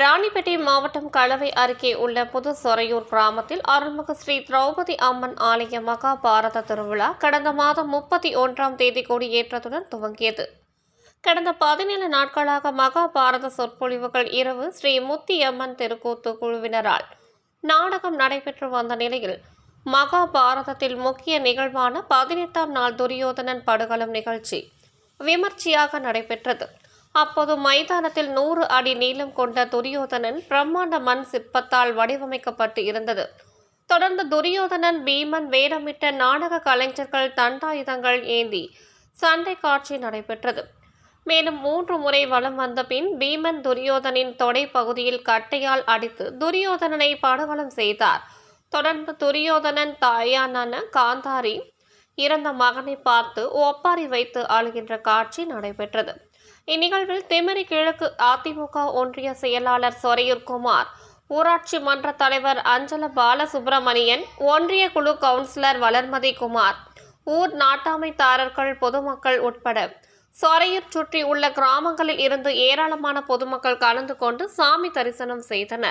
ராணிப்பேட்டை மாவட்டம் கலவை அருகே உள்ள புது சொரையூர் கிராமத்தில் அருள்மிகு ஸ்ரீ திரௌபதி அம்மன் ஆலய மகா பாரத திருவிழா கடந்த மாதம் முப்பத்தி ஒன்றாம் தேதி கொடியேற்றத்துடன் துவங்கியது. கடந்த பதினேழு நாட்களாக மகா பாரத சொற்பொழிவுகள் இரவு ஸ்ரீ முத்தியம்மன் திருக்கூத்து குழுவினரால் நாடகம் நடைபெற்று வந்த நிலையில் மகா பாரதத்தில் முக்கிய நிகழ்வான பதினெட்டாம் நாள் துரியோதனன் படுகளம் நிகழ்ச்சி விமர்சையாக நடைபெற்றது. அப்போது மைதானத்தில் நூறு அடி நீளம் கொண்ட துரியோதனன் பிரம்மாண்ட மண் சிற்பத்தால் வடிவமைக்கப்பட்டு இருந்தது. தொடர்ந்து துரியோதனன் பீமன் வேடமிட்ட நாடக கலைஞர்கள் தண்டாயுதங்கள் ஏந்தி சண்டை காட்சி நடைபெற்றது. மேலும் மூன்று முறை வலம் வந்த பின் பீமன் துரியோதனின் தொடை பகுதியில் கட்டையால் அடித்து துரியோதனனை படுகொலம் செய்தார். தொடர்ந்து துரியோதனன் தாயானான காந்தாரி இறந்த மகனை பார்த்து ஒப்பாரி வைத்து ஆளுகின்ற காட்சி நடைபெற்றது. இந்நிகழ்வில் திமிரி கிழக்கு அதிமுக ஒன்றிய செயலாளர் சொரையூர் குமார் ஊராட்சி மன்ற தலைவர் அஞ்சல பாலசுப்பிரமணியன் ஒன்றிய குழு கவுன்சிலர் வளர்மதி குமார் ஊர் நாட்டாமைத்தாரர்கள் பொதுமக்கள் உட்பட. சொரையூர் சுற்றி உள்ள கிராமங்களில் இருந்து ஏராளமான பொதுமக்கள் கலந்து கொண்டு சாமி தரிசனம் செய்தனர்.